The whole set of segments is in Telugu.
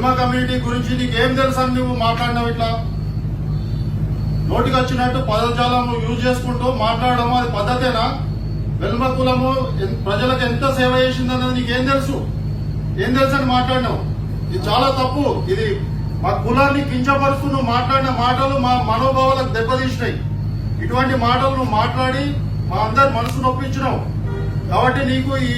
వెల్మా కమ్యూనిటీ గురించి నీకేం తెలుసు అని నువ్వు మాట్లాడినావు ఇట్లా? నోటికి వచ్చినట్టు పదజాలం యూజ్ చేసుకుంటూ మాట్లాడడం అది పద్ధతేనా? వెల్మ కులము ప్రజలకు ఎంత సేవ చేసిందన్నది నీకేం తెలుసు? ఏం తెలుసు అని మాట్లాడినావు? ఇది చాలా తప్పు. ఇది మా కులాన్ని కించపరుస్తూ నువ్వు మాట్లాడిన మాటలు మా మనోభావాలకు దెబ్బతీసినాయి. ఇటువంటి మాటలు నువ్వు మాట్లాడి మా అందరి మనసు నొప్పించినావు. కాబట్టి నీకు ఈ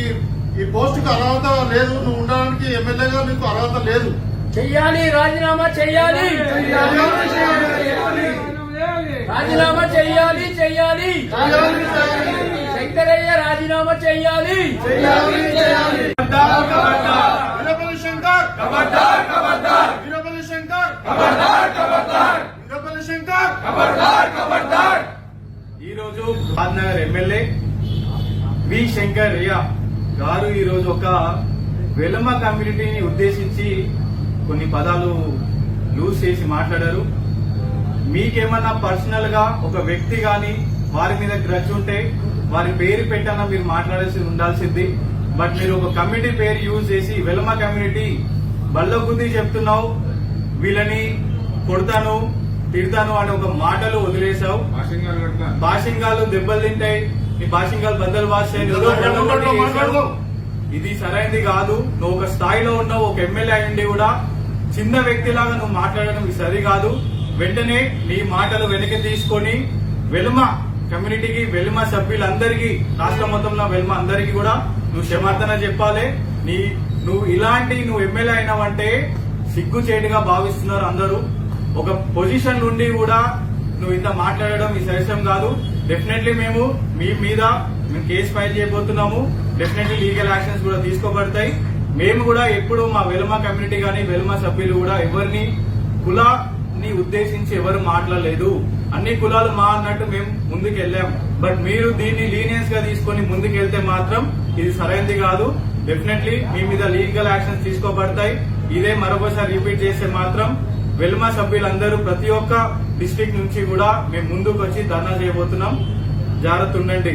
ఈ పోస్టుకు అర్హత లేదు. నువ్వు ఉండడానికి ఎమ్మెల్యేగా నీకు అర్హత లేదు. చెయ్యాలి రాజీనామా చెయ్యాలి. రాజీనామా చెయ్యాలి చెయ్యాలి. శంకరయ్య రాజీనామా చెయ్యాలి. వీరపల్లి శంకర్ వీరపల్లి శంకర్ వీరపల్లి శంకర్ ఎమ్మెల్యే వి శంకర్ గారు ఈరోజు ఒక వెలమ కమ్యూనిటీని ఉద్దేశించి కొన్ని పదాలు లూజ్ చేసి మాట్లాడారు. మీకేమన్నా పర్సనల్గా ఒక వ్యక్తి గాని వారి మీద గ్రజ్ ఉంటే వారి పేరు పెట్టానా మీరు మాట్లాడాల్సి ఉండాల్సింది. బట్ మీరు ఒక కమ్యూనిటీ పేరు యూజ్ చేసి వెలమ కమ్యూనిటీ బల్ల గుద్ది చెప్తున్నావు వీళ్ళని కొడతాను తిడతాను అనే ఒక మాటలు వదిలేసావు భాషింగాలు దెబ్బలు తింటాయి ఈ భాషింగాలు బద్దలు వాస్తాయి ఇది సరైనది కాదు. నువ్వు ఒక స్థాయిలో ఉన్నావు ఒక ఎమ్మెల్యే అయ్యండి కూడా చిన్న వ్యక్తిలాగా నువ్వు మాట్లాడడం సరికాదు వెంటనే నీ మాటలు వెనక్కి తీసుకొని వెలుమ కమ్యూనిటీకి వెలుమ సభ్యులందరికీ రాష్ట్ర మొత్తంలో వెలుమ అందరికీ కూడా నువ్వు క్షమార్థన చెప్పాలి. నీ నువ్వు ఇలాంటి నువ్వు ఎమ్మెల్యే అయినావంటే సిగ్గుచేటుగా భావిస్తున్నారు అందరూ. ఒక పొజిషన్ నుండి కూడా నువ్వు ఇంత మాట్లాడడం ఈ సరిసం కాదు. డెఫినెట్లీ మేము మీ మీద మేము కేసు ఫైల్ చేయబోతున్నాము. డెఫినెట్లీ లీగల్ యాక్షన్స్ కూడా తీసుకోబడతాయి. మేము కూడా ఎప్పుడు మా వెలుమ కమ్యూనిటీ కానీ వెలుమ సభ్యులు కూడా ఎవరిని కులాన్ని ఉద్దేశించి ఎవరు మాట్లాడలేదు. అన్ని కులాలు మా అన్నట్టు మేము ముందుకు వెళ్ళాం బట్ మీరు దీన్ని లీనియన్స్గా తీసుకొని ముందుకు వెళ్తే మాత్రం ఇది సరైనది కాదు. డెఫినెట్లీ మీ మీద లీగల్ యాక్షన్స్ తీసుకోబడతాయి. ఇదే మరొకసారి రిపీట్ చేస్తే మాత్రం వెల్మా సభ్యులందరూ ప్రతి ఒక్క డిస్ట్రిక్ట్ నుంచి కూడా మేము ముందుకు వచ్చి ధర్నా చేయబోతున్నాం. జాగ్రత్త ఉండండి.